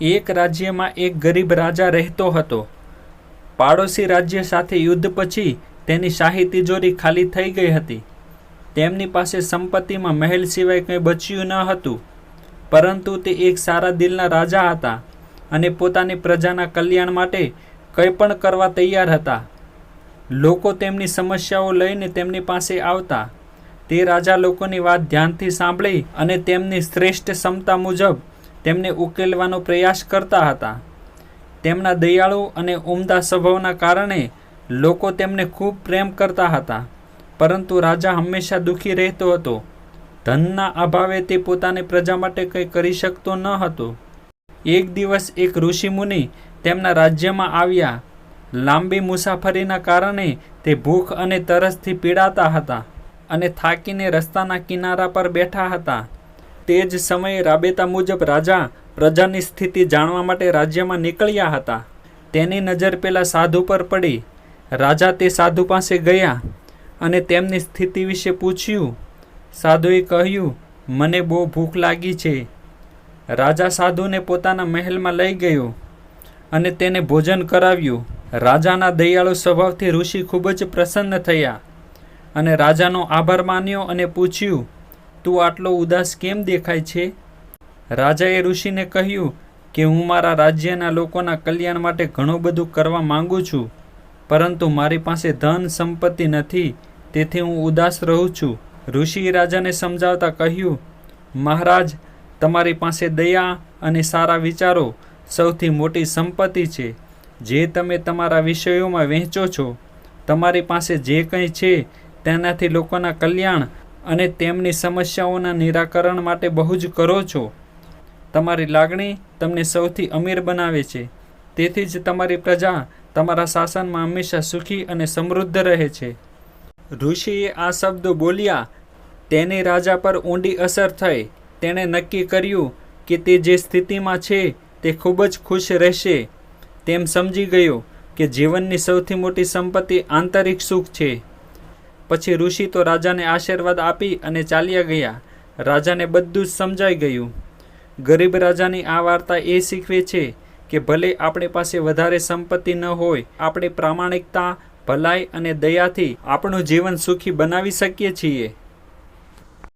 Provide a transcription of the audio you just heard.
એક રાજ્યમાં એક ગરીબ રાજા રહેતો હતો. પાડોશી રાજ્ય સાથે યુદ્ધ પછી તેની શાહી તિજોરી ખાલી થઈ ગઈ હતી. તેમની પાસે સંપત્તિમાં મહેલ સિવાય કંઈ બચ્યું ન હતું. પરંતુ તે એક સારા દિલના રાજા હતા અને પોતાની પ્રજાના કલ્યાણ માટે કંઈ પણ કરવા તૈયાર હતા. લોકો તેમની સમસ્યાઓ લઈને તેમની પાસે આવતા. તે રાજા લોકોની વાત ધ્યાનથી સાંભળી અને તેમની શ્રેષ્ઠ ક્ષમતા મુજબ તેમને ઉકેલવાનો પ્રયાસ કરતા હતા. તેમના દયાળુ અને ઉમદા સ્વભાવના કારણે લોકો તેમને ખૂબ પ્રેમ કરતા હતા, પરંતુ રાજા હંમેશા દુઃખી રહેતો હતો. ધનના અભાવે તે પોતાની પ્રજા માટે કંઈ કરી શકતો ન હતો. એક દિવસ એક ઋષિમુનિ તેમના રાજ્યમાં આવ્યા. લાંબી મુસાફરીના કારણે તે ભૂખ અને તરસથી પીડાતા હતા અને થાકીને રસ્તાના કિનારા પર બેઠા હતા. તે જ સમયે રાબેતા મુજબ રાજા પ્રજાની સ્થિતિ જાણવા માટે રાજ્યમાં નીકળ્યા હતા. તેની નજર પેલા સાધુ પર પડી. રાજા તે સાધુ પાસે ગયા અને તેમની સ્થિતિ વિશે પૂછ્યું. સાધુએ કહ્યું, મને બહુ ભૂખ લાગી છે. રાજા સાધુને પોતાના મહેલમાં લઈ ગયો અને તેને ભોજન કરાવ્યું. રાજાના દયાળુ સ્વભાવથી ઋષિ ખૂબ જ પ્રસન્ન થયા અને રાજાનો આભાર માન્યો અને પૂછ્યું તું આટલો ઉદાસ કેમ દેખાય છે? રાજાએ ઋષિને કહ્યું કે હું મારા રાજ્યના લોકોના કલ્યાણ માટે ઘણું બધું કરવા માંગુ છું, પરંતુ મારી પાસે ધન સંપત્તિ નથી, તેથી હું ઉદાસ રહું છું. ઋષિએ રાજાને સમજાવતા કહ્યું, મહારાજ, તમારી પાસે દયા અને સારા વિચારો સૌથી મોટી સંપત્તિ છે. જે તમે તમારા વિષયોમાં વહેંચો છો, તમારી પાસે જે કંઈ છે તેનાથી લોકોના કલ્યાણ અને તેમની સમસ્યાઓના નિરાકરણ માટે બહુ જ કરો છો. તમારી લાગણી તમને સૌથી અમીર બનાવે છે. તેથી જ તમારી પ્રજા તમારા શાસનમાં હંમેશા સુખી અને સમૃદ્ધ રહે છે. ઋષિએ આ શબ્દો બોલ્યા, તેની રાજા પર ઊંડી અસર થઈ. તેણે નક્કી કર્યું કે તે જે સ્થિતિમાં છે તે ખૂબ જ ખુશ રહેશે. તેમ સમજી ગયો કે જીવનની સૌથી મોટી સંપત્તિ આંતરિક સુખ છે. પછી ઋષિ તો રાજાને આશીર્વાદ આપી અને ચાલ્યા ગયા. રાજાને બધું જ સમજાઈ ગયું. ગરીબ રાજાની આ વાર્તા એ શીખવે છે કે ભલે આપણી પાસે વધારે સંપત્તિ ન હોય, આપણે પ્રામાણિકતા, ભલાઈ અને દયાથી આપણું જીવન સુખી બનાવી શકીએ છીએ.